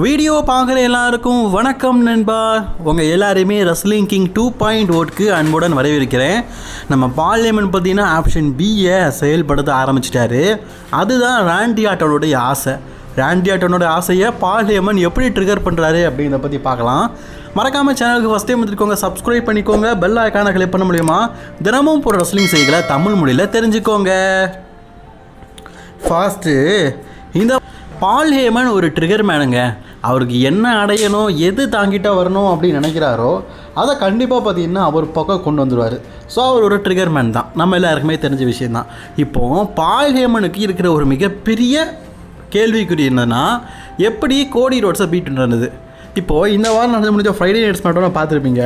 Video பார்க்குற எல்லாருக்கும் வணக்கம் நண்பா. உங்கள் எல்லாருமே ரஸ்லிங் கிங் டூ பாயிண்ட் ஓட்க்கு அன்புடன் வரவேற்கிறேன். நம்ம பார்லிமெண்ட் பார்த்தீங்கன்னா ஆப்ஷன் பியை செயல்படுத்த ஆரம்பிச்சிட்டாரு. அதுதான் ராண்டி ஆட்டோனுடைய ஆசை. ராண்டி ஆட்டோனோட ஆசையை பார்லிமெண்ட் எப்படி ட்ரிகர் பண்ணுறாரு அப்படிங்கிறத பற்றி பார்க்கலாம். மறக்காமல் சேனலுக்கு ஃபஸ்ட் டைம் வந்துருக்கோங்க சப்ஸ்கிரைப் பண்ணிக்கோங்க. பெல் ஐக்கானை கிளிக் பண்ண முடியுமா தினமும் போகிற ரஸ்லிங் செய்திகளை தமிழ் மொழியில் தெரிஞ்சுக்கோங்க. ஃபாஸ்ட்டு இந்த பால் ஹேமன் ஒரு ட்ரிகர் மேனுங்க அவருக்கு என்ன அடையணும் எது தாங்கிட்டா வரணும் அப்படின்னு நினைக்கிறாரோ அதை கண்டிப்பாக பார்த்தீங்கன்னா அவர் பக்கம் கொண்டு வந்துடுவார் ஸோ அவர் ஒரு ட்ரிகர் மேன் தான். நம்ம எல்லாருக்குமே தெரிஞ்ச விஷயந்தான் இப்போது பால் ஹேமனுக்கு இருக்கிற ஒரு மிகப்பெரிய கேள்விக்குறி என்னன்னா எப்படி கோடி ரோட்ஸை பீட் நடந்தது இப்போது இந்த வாரம் நடந்து முடிஞ்ச ஃப்ரைடே நைட்ஸ் மட்டும் பார்த்துருப்பீங்க.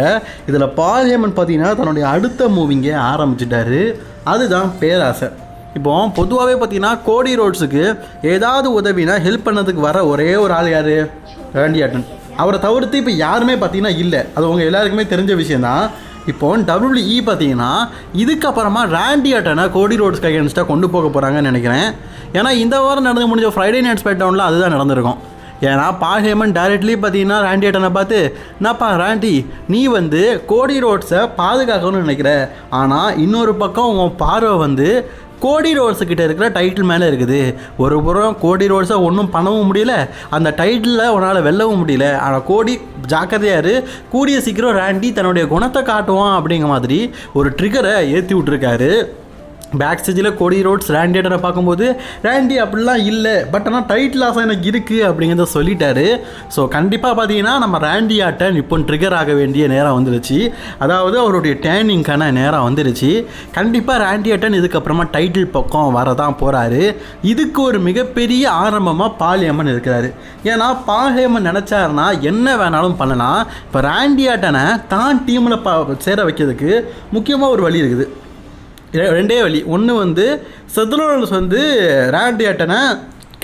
இதில் பால் ஹேமன் பார்த்தீங்கன்னா தன்னுடைய அடுத்த மூவிங்கே ஆரம்பிச்சிட்டாரு. அதுதான் பேராசை. இப்போ பொதுவாகவே பார்த்தீங்கன்னா கோடி ரோட்ஸுக்கு ஏதாவது உதவினா ஹெல்ப் பண்ணதுக்கு வர ஒரே ஒரு ஆள் யார்? ராண்டி ஆட்டன் அவரை தவிர்த்து இப்போ யாருமே பார்த்தீங்கன்னா இல்லை. அது உங்கள் எல்லாருக்குமே தெரிஞ்ச விஷயந்தான் இப்போ டபிள்யூஇ பார்த்தீங்கன்னா இதுக்கப்புறமா ராண்டி ஆட்டனை கோடி ரோட்ஸ்க்கு அகேன்ஸ்டாக கொண்டு போக போகிறாங்கன்னு நினைக்கிறேன். ஏன்னா இந்த வாரம் நடந்து முடிஞ்ச ஃப்ரைடே நைட் ஸ்பெட் டவுனில் அதுதான் நடந்திருக்கும். ஏன்னா பால் ஹேமன் டைரக்ட்லி பார்த்தீங்கன்னா ராண்டி ஆட்டனை பார்த்து என்னப்பா ராண்டி நீ வந்து கோடி ரோட்ஸை பாதுகாக்கணும்னு நினைக்கிற. ஆனால் இன்னொரு பக்கம் உன் பார்வை வந்து கோடி ரோட்ஸு கிட்ட இருக்கிற டைட்டில் மேலே இருக்குது. ஒரு புறம் கோடி ரோட்ஸை ஒன்றும் பண்ணவும் முடியல. அந்த டைட்டிலில் உன்னால் வெல்லவும் முடியல. ஆனால் கோடி ஜாக்கிரதையாரு கூடிய சீக்கிரம் ராண்டி தன்னுடைய குணத்தை காட்டுவான் அப்படிங்கிற மாதிரி ஒரு ட்ரிகரை ஏற்றி விட்ருக்காரு பேக் ஸ்டேஜில் கொடி ரோட்ஸ் ரேண்டியேட்டரை பார்க்கும்போது ரேண்டி அப்படிலாம் இல்லை. பட் ஆனால் டைட்டில் ஆசை எனக்கு இருக்குது அப்படிங்கிறத சொல்லிட்டாரு. ஸோ கண்டிப்பாக பார்த்தீங்கன்னா நம்ம ரேண்டி ஆட்டன் இப்போ ட்ரிகர் ஆக வேண்டிய நேரம் வந்துருச்சு. அதாவது அவருடைய டேர்னிங்கான நேரம் வந்துருச்சு. கண்டிப்பாக ரேண்டி ஆட்டன் இதுக்கப்புறமா டைட்டில் பக்கம் வரதான் போகிறாரு இதுக்கு ஒரு மிகப்பெரிய ஆரம்பமாக பாலியம்மன் இருக்கிறாரு. ஏன்னா பாலியம்மன் நினச்சாருன்னா என்ன வேணாலும் பண்ணலாம். இப்போ ரேண்டி ஆட்டனை தான் டீமில் பா சேர வைக்கிறதுக்கு முக்கியமாக ஒரு வழி இருக்குது. ரெண்டே வழி. ஒன்று வந்து செதுலோன்ஸ் வந்து ரேண்டியாட்டனை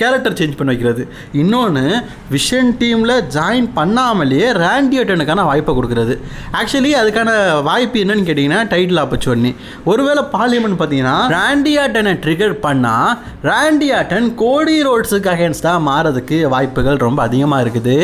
கேரக்டர் சேஞ்ச் பண்ண வைக்கிறது. இன்னொன்று விஷன் டீமில் ஜாயின் பண்ணாமலேயே ரேண்டியாட்டனுக்கான வாய்ப்பை கொடுக்குறது. ஆக்சுவலி அதுக்கான வாய்ப்பு என்னன்னு கேட்டிங்கன்னா டைட்டில் ஆப்பர்ச்சுவனி ஒருவேளை பார்லிமெண்ட் பார்த்தீங்கன்னா ரேண்டியாட்டனை ட்ரிகர் பண்ணால் ரேண்டியாட்டன் கோடி ரோட்ஸுக்கு அகேன்ஸ்டாக மாறதுக்கு வாய்ப்புகள் ரொம்ப அதிகமாக இருக்குது.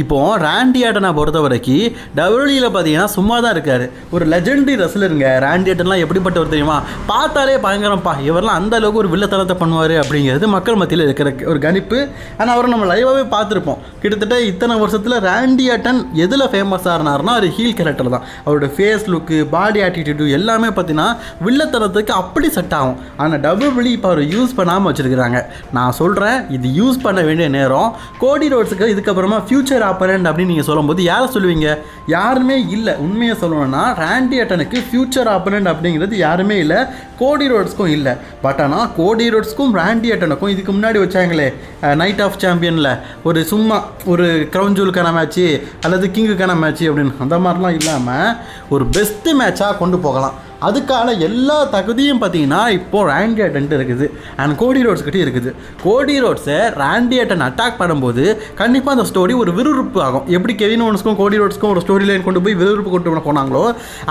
இப்போ ராண்டி ஆட்டனை பொறுத்த வரைக்கும் டபிள்யூல e பார்த்தீங்கன்னா சும்மா தான் இருக்கார். ஒரு லெஜெண்டரி ரெஸ்லருங்க ராண்டி ஆட்டன்லாம் எப்படிப்பட்டவர் தெரியுமா? பார்த்தாலே பயங்கரம்ப்பா. இவரெல்லாம் அந்த அளவுக்கு ஒரு வில்லத்தனத்தை பண்ணுவார் அப்படிங்கிறது மக்கள் மத்தியில் இருக்கிற ஒரு கணிப்பு. ஆனால் அவரை நம்ம லைவாகவே பார்த்துருப்போம். கிட்டத்தட்ட இத்தனை வருஷத்தில் ராண்டி ஆட்டன் எதில் ஃபேமஸ் ஆனார்னா ஒரு ஹீல் கேரக்டர் தான். அவரோட ஃபேஸ் லுக்கு பாடி ஆட்டிடியூடு எல்லாமே பார்த்தீங்கன்னா வில்லத்தனத்துக்கு அப்படி செட் ஆகும். ஆனால் டபிள்யூ e இப்போ அவர் யூஸ் பண்ணாமல் வச்சுருக்கிறாங்க. நான் சொல்கிறேன் இது யூஸ் பண்ண வேண்டிய நேரம். கோடி ரோட்ஸுக்கு இதுக்கப்புறமா ஃப்யூச்சர் ஆப்பரண்ட் அப்படின்னு நீங்கள் சொல்லும்போது யாரை சொல்லுவீங்க? யாருமே இல்லை. உண்மையை சொல்லணும்னா ரேண்டி அட்டனுக்கு ஃபியூச்சர் ஆப்பரண்ட் அப்படிங்கிறது யாருமே இல்லை. கோடி ரோட்ஸ்க்கும் இல்லை. பட் ஆனால் கோடி ரோட்ஸ்க்கும் ரேண்டி அட்டனுக்கும் இதுக்கு முன்னாடி வச்சாங்களே நைட் ஆஃப் சாம்பியனில் ஒரு சும்மா ஒரு க்ரௌன் ஜூலுக்கான மேட்ச்சு அல்லது கிங்குக்கான மேட்ச்சு அப்படின்னு. அந்த மாதிரிலாம் இல்லாமல் ஒரு பெஸ்ட்டு மேட்சாக கொண்டு போகலாம். அதுக்கான எல்லா தகுதியும் பார்த்தீங்கன்னா இப்போ ராண்டி இருக்குது. அண்ட் கோடி ரோட்ஸ் கிட்டே இருக்குது. கோடி ரோட்ஸை ராண்டியேட்டன் அட்டாக் பண்ணும்போது கண்டிப்பாக அந்த ஸ்டோரி ஒரு விறுவிறுப்பு ஆகும். எப்படி கெவின் ஓன்ஸ்க்கும் கோடி ரோட்ஸ்க்கும் ஒரு ஸ்டோரி லைன் கொண்டு போய் விறுவிறுப்பு கொண்டு போனாங்களோ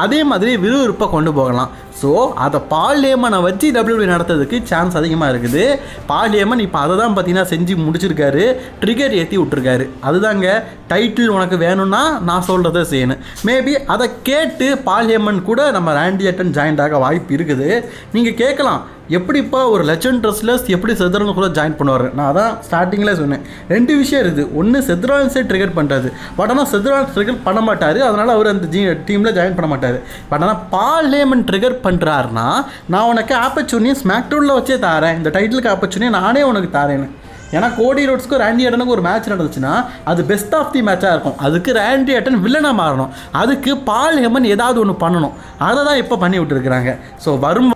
அதே மாதிரி விறுவிறுப்பை கொண்டு போகலாம். ஸோ அதை பாலியமனை வச்சு டபிள்யூபி நடத்துறதுக்கு சான்ஸ் அதிகமாக இருக்குது. பாலியமன் இப்போ அதை தான் பார்த்தீங்கன்னா செஞ்சு முடிச்சிருக்காரு. ட்ரிகர் ஏற்றி விட்ருக்காரு அதுதாங்க டைட்டில் உனக்கு வேணும்னா நான் சொல்கிறத செய்யணும். மேபி அதை கேட்டு பாலியம்மன் கூட நம்ம ராண்டி அட்டன் ஜாயின்ட் ஆக வாய்ப்பு இருக்குது. நீங்கள் கேட்கலாம் எப்படிப்பா ஒரு லெஜண்ட் ரெஸ்லர்ஸ் எப்படி செத்ரான்ஸ் கூட ஜாயின் பண்ணுவார்? நான் அதான் ஸ்டார்டிங்கில் சொன்னேன். ரெண்டு விஷயம் இருக்குது. ஒன்று செத்ரான்ஸே ட்ரிகர் பண்ணுறது பட் ஆனால் செத்ரான்ஸ் ட்ரிகர் பண்ண மாட்டார். அதனால் அவர் அந்த ஜி டீமில் ஜாயின் பண்ண மாட்டார். பட் ஆனால் பால் லேமன் ட்ரிகர் பண்ணுறாருனா நான் உனக்கு ஆப்பர்ச்சுனியை ஸ்மாக்டவுனில் வச்சே தாரேன். இந்த டைட்டிலுக்கு ஆப்பர்ச்சுனியை நானே உனக்கு தாரேன்னு. ஏன்னா கோடி ரோட்ஸ்க்கும் ரேண்டி அட்டனுக்கு ஒரு மேட்ச் நடந்துச்சுன்னா அது பெஸ்ட் ஆஃப் தி மேட்சாக இருக்கும். அதுக்கு ரேண்டி அட்டன் வில்லனாக மாறணும். அதுக்கு பால் ஹெமன் ஏதாவது ஒன்று பண்ணணும். அதை தான் இப்போ பண்ணி விட்டுருக்குறாங்க. ஸோ வரும்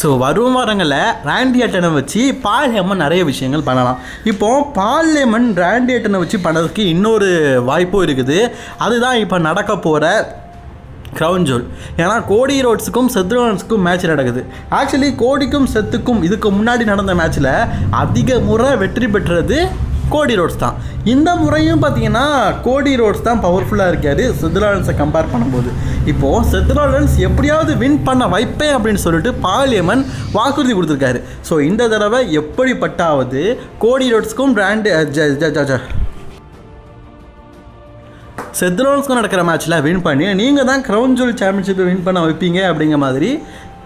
ஸோ வரும் வாரங்களில் ராண்டி அட்டனை வச்சு பால் ஹெமன் நிறைய விஷயங்கள் பண்ணலாம். இப்போ பால் லெமன் ராண்டி அட்டனை வச்சு பண்ணதுக்கு இன்னொரு வாய்ப்பும் இருக்குது. அதுதான் இப்போ நடக்க போகிற க்ரௌன் ஜோல் ஏன்னா கோடி ரோட்ஸுக்கும் செத்ரோன்ஸுக்கும் மேட்ச் நடக்குது. ஆக்சுவலி கோடிக்கும் செத்துக்கும் இதுக்கு முன்னாடி நடந்த மேட்ச்சில் அதிக முறை வெற்றி பெற்றது கோடி ரோட்ஸ் தான். இந்த முறையும் பார்த்தீங்கன்னா கோடி ரோட்ஸ் தான் பவர்ஃபுல்லாக இருக்காரு செத்ராலன்ஸை கம்பேர் பண்ணும்போது. இப்போது செத்ராலன்ஸ் எப்படியாவது வின் பண்ண வைப்பேன் அப்படின்னு சொல்லிட்டு பாலியமன் வாக்குறுதி கொடுத்துருக்காரு. ஸோ இந்த தடவை எப்படிப்பட்டாவது கோடி ரோட்ஸ்க்கும் பிராண்டு செத்ரோன்ஸ்க்கும் நடக்கிற மேட்ச்சில் வின் பண்ணி நீங்கள் தான் க்ரௌன் ஜுவல் சாம்பியன்ஷிப்பை வின் பண்ண வைப்பீங்க அப்படிங்கிற மாதிரி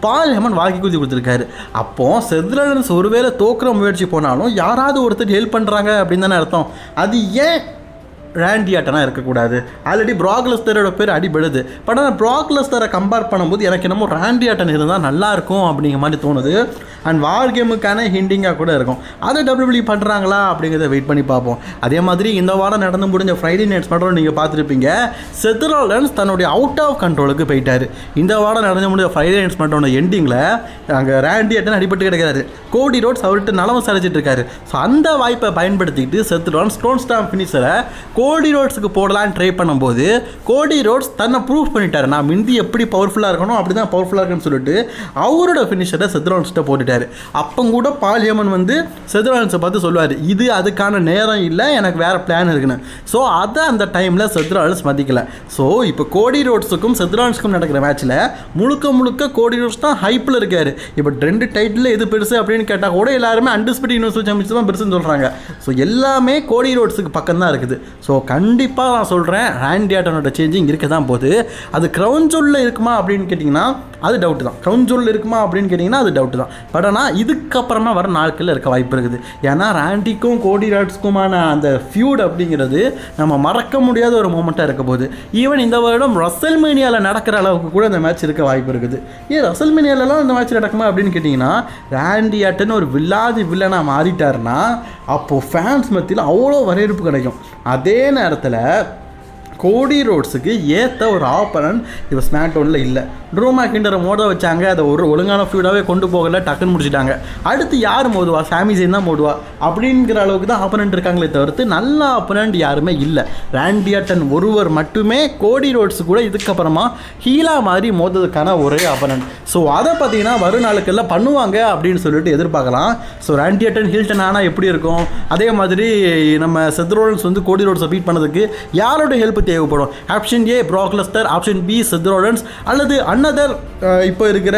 பால் ஹெமன் வாக்கி குதி கொடுத்துருக்காரு. அப்போ செத்ரலன்ஸ் ஒருவேளை தோக்குற முயற்சி போனாலும் யாராவது ஒருத்தர் ஹெல்ப் பண்ணுறாங்க அப்படின்னு தானே அர்த்தம். அது ஏன் ரேண்டியாட்டனாக இருக்கக்கூடாது ஆல்ரெடி ப்ராக்லஸ்தரோட பேர் அடிபடுது. பட் ஆனால் ப்ராக்லஸ்தரை கம்பேர் பண்ணும்போது எனக்கு என்னமோ ரேண்டியாட்டன் இருந்தால் நல்லாயிருக்கும் அப்படிங்கிற மாதிரி தோணுது. அண்ட் வார் கேமுக்கான ஹிண்டிங்காக கூட இருக்கும். அதை டபிள்யூபிள்யூ பண்ணுறாங்களா அப்படிங்கிறத வெயிட் பண்ணி பார்ப்போம். அதே மாதிரி இந்த வாரம் நடந்து முடிஞ்ச ஃப்ரைடே நைட்ஸ் மட்டும் நீங்கள் பார்த்துருப்பீங்க. செத்ராலன்ஸ் தன்னுடைய அவுட் ஆஃப் கண்ட்ரோலுக்கு போயிட்டார். இந்த வாரம் நடந்து முடிஞ்ச ஃப்ரைடே நைட்ஸ் மட்டும் எண்டிங்கில் அங்கே ரேண்டியாட்டன் அடிபட்டு கிடக்கிறாரு. கோடி ரோட்ஸ் அவர்கிட்ட நலம் விசாரிச்சுட்டு இருக்காரு. ஸோ அந்த வாய்ப்பை பயன்படுத்திக்கிட்டு செத்ரான் ஸ்டோன் ஸ்டாம் ஃபினிஷரை கோடி ரோட்ஸுக்கு போடலான்னு ட்ரை பண்ணும்போது கோடி ரோட்ஸ் தன்னை ப்ரூவ் பண்ணிட்டார். நான் மிந்தி எப்படி பவர்ஃபுல்லாக இருக்கணும் அப்படி தான் பவர்ஃபுல்லாக இருக்குன்னு சொல்லிட்டு அவரோட ஃபினிஷரை செத்ரான்ஸ்கிட்ட போட்டுட்டார். அப்போ கூட பாலியமன் வந்து செத்ரான்ஸை பார்த்து சொல்லுவார் இது அதுக்கான நேரம் இல்லை எனக்கு வேறு பிளான் இருக்குன்னு. ஸோ அதை அந்த டைமில் செத்ரான்ஸ் மதிக்கலை. ஸோ இப்போ கோடி ரோட்ஸுக்கும் செத்ரான்ஸுக்கும் நடக்கிற மேட்ச்சில் முழுக்க முழுக்க கோடி ரோட்ஸ் தான் ஹைப்பில் இருக்கார். இப்போ ரெண்டு டைட்டில் எது பெருசு அப்படின்னு கேட்டால் கூட எல்லாருமே அண்டர்ஸ்பிடி யூனிவர்சல் சாம்பியன்ஸ் தான் பெருசுன்னு சொல்கிறாங்க ஸோ எல்லாமே கோடி ரோட்ஸுக்கு பக்கம் தான் இருக்குது. ஸோ கண்டிப்பாக நான் சொல்கிறேன் ரேண்டியாட்டனோட சேஞ்சிங் இருக்க தான் போகுது. அது க்ரௌன் ஜோலில் இருக்குமா அப்படின்னு கேட்டிங்கன்னா அது டவுட் தான். க்ரௌன் ஜோலில் இருக்குமா அப்படின்னு கேட்டிங்கன்னா அது டவுட் தான். பட் ஆனால் இதுக்கப்புறமா வர நாட்களில் இருக்க வாய்ப்பு இருக்குது. ஏன்னா ரேண்டிக்கும் கோடி ராட்ஸ்க்குமான அந்த ஃபியூட் அப்படிங்கிறது நம்ம மறக்க முடியாத ஒரு மூமெண்ட்டாக இருக்க போகுது. ஈவன் இந்த வருடம் ரசல் மீனியாவில் நடக்கிற அளவுக்கு கூட இந்த மேட்ச் இருக்க வாய்ப்பு இருக்குது. ஏன் ரசல் மீனியாலலாம் இந்த மேட்ச் நடக்குமா அப்படின்னு கேட்டிங்கன்னா ரேண்டி ஆட்டன் ஒரு வில்லாதி வில்லனாக மாறிட்டாருன்னா அப்போது ஃபேன்ஸ் மத்தியில் அவ்வளோ வரவேற்பு கிடைக்கும். அதே நேரத்தில் கோடி ரோட்ஸுக்கு ஏற்ற ஒரு ஆப்பரன் இப்போ ஸ்மாக் டவுனில் இல்லை. ட்ரூ மேக்கிண்டரை மோத வச்சாங்க அதை ஒரு ஒழுங்கான ஃபியூடாகவே கொண்டு போகல டக்குன்னு முடிச்சிட்டாங்க. அடுத்து யார் மோதுவா? சாமி ஜெயின் தான் மோதுவா. அப்படிங்கிற அளவுக்கு தான் ஆப்பனண்ட் இருக்காங்களே தவிர்த்து நல்ல ஆப்பனண்ட் யாருமே இல்லை. ரேண்டியாட்டன் ஒருவர் மட்டுமே கோடி ரோட்ஸ் கூட இதுக்கப்புறமா ஹீலா மாதிரி மோதுறதுக்கான ஒரே ஆப்பனண்ட் ஸோ அதை பார்த்தீங்கன்னா வரும் நாளுக்கெல்லாம் பண்ணுவாங்க அப்படின்னு சொல்லிட்டு எதிர்பார்க்கலாம். ஸோ ரேண்டியாட்டன் ஹில்டன் ஆனால் எப்படி இருக்கும்? அதே மாதிரி நம்ம செத்ரோல்ஸ் வந்து கோடி ரோட்ஸை பீட் பண்ணதுக்கு யாரோட ஹெல்ப் தேவைப்படும். ஆப்ஷன் ஏ ப்ராக்லஸ்டர் ஆப்ஷன் பி சித்ரோடன்ஸ் அல்லது அன்னதர் இப்போ இருக்கிற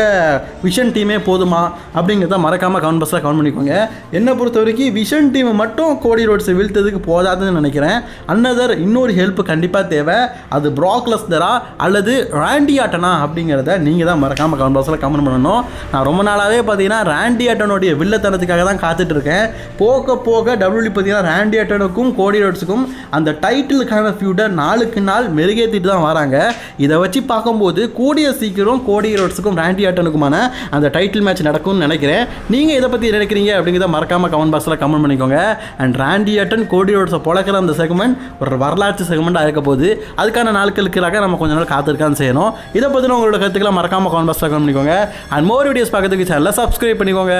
விஷன் டீமே போதுமா? அப்படிங்கிறத மறக்காமல் கவன் பஸ்ஸில் கவன் பண்ணிக்கோங்க. என்னை பொறுத்த வரைக்கும் விஷன் டீம் மட்டும் கோடி ரோட்ஸை வீழ்த்ததுக்கு போதாதுன்னு நினைக்கிறேன். அன்னதர் இன்னொரு ஹெல்ப் கண்டிப்பாக தேவை. அது ப்ராக்லஸ்டரா அல்லது ராண்டி ஆட்டனா அப்படிங்கிறத நீங்கள் தான் மறக்காமல் கவன் பஸ்ஸில் கமெண்ட் பண்ணணும். நான் ரொம்ப நாளாகவே பார்த்தீங்கன்னா ராண்டி ஆட்டனுடைய வில்லத்தனத்துக்காக தான் காத்துட்டு இருக்கேன். போக போக டபிள்யூ பார்த்தீங்கன்னா ராண்டி ஆட்டனுக்கும் கோடி ரோட்ஸுக்கும் அந்த டைட்டிலுக்கான ஃபியூட்டர் நாளுக்கு நாள் மெருகேற்றிட்டு தான் வராங்க. இதை வச்சு பார்க்கும்போது கூடிய சீக்கிரம் கோடி ரோட்ஸுக்கும் ராண்டி ஆட்டனுக்குமான அந்த டைட்டில் மேட்ச் நடக்கும்னு நினைக்கிறேன். நீங்கள் இதை பற்றி நினைக்கிறீங்க அப்படிங்கிறத மறக்காமல் கமெண்ட் பாக்ஸில் கமெண்ட் பண்ணிக்கோங்க. அண்ட் ராண்டி ஆட்டன் கோடி ரோட்ஸை பிழக்கிற அந்த செக்மெண்ட் ஒரு வரலாற்று செக்மெண்ட்டாக இருக்க போது அதுக்கான நாட்களுக்காக நம்ம கொஞ்ச நாள் காத்திருக்கான்னு செய்யணும். இதை பற்றின உங்களோட கருத்துக்களை மறக்காமல் கமெண்ட் பாக்ஸில் கமெண்ட் பண்ணிக்கோங்க. அண்ட் மோர் வீடியோஸ் பார்க்கறதுக்கு சேனலில் சப்ஸ்கிரைப் பண்ணிக்கோங்க.